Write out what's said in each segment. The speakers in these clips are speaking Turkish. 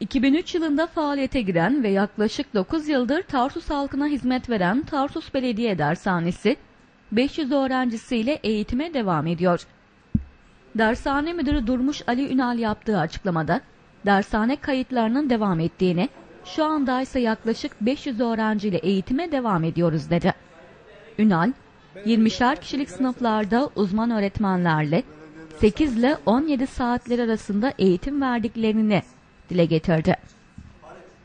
2003 yılında faaliyete giren ve yaklaşık 9 yıldır Tarsus halkına hizmet veren Tarsus Belediye Dershanesi 500 öğrencisiyle eğitime devam ediyor. Dershane Müdürü Durmuş Ali Ünal yaptığı açıklamada dershane kayıtlarının devam ettiğini, şu anda ise yaklaşık 500 öğrenciyle eğitime devam ediyoruz dedi. Ünal, 20'şer kişilik sınıflarda uzman öğretmenlerle 8 ile 17 saatler arasında eğitim verdiklerini dile getirdi.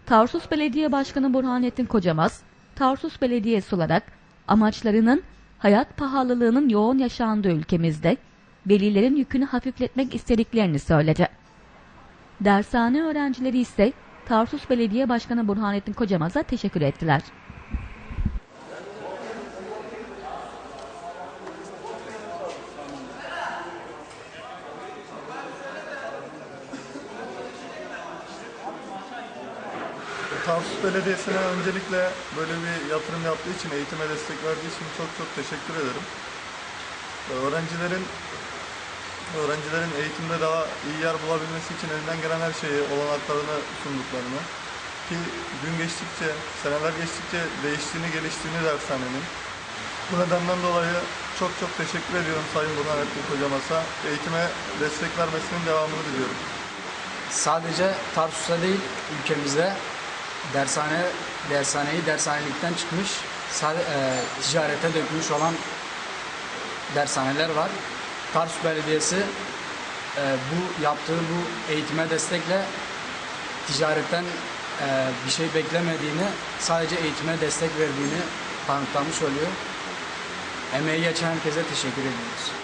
Tarsus Belediye Başkanı Burhanettin Kocamaz, Tarsus Belediyesi olarak amaçlarının hayat pahalılığının yoğun yaşandığı ülkemizde velilerin yükünü hafifletmek istediklerini söyledi. Dershane öğrencileri ise Tarsus Belediye Başkanı Burhanettin Kocamaz'a teşekkür ettiler. Tarsus Belediyesi'ne öncelikle böyle bir yatırım yaptığı için, eğitime destek verdiği için çok çok teşekkür ederim. Öğrencilerin öğrencilerin eğitimde daha iyi yer bulabilmesi için elinden gelen her şeyi, olanaklarını sunduklarını ki gün geçtikçe, seneler geçtikçe değiştiğini, geliştiğini dershanenin. Bu nedenden dolayı çok çok teşekkür ediyorum Sayın Burhanettin Kocamasa. Eğitime destek vermesinin devamını diliyorum. sadece Tarsus'ta değil ülkemizde dershane dershaneyi dershanelikten çıkmış e, ticarete dökmüş olan dershaneler var. Tarsus Belediyesi e, bu yaptığı bu eğitime destekle ticaretten e, bir şey beklemediğini sadece eğitime destek verdiğini kanıtlamış oluyor. Emeği geçen herkese teşekkür ediyoruz.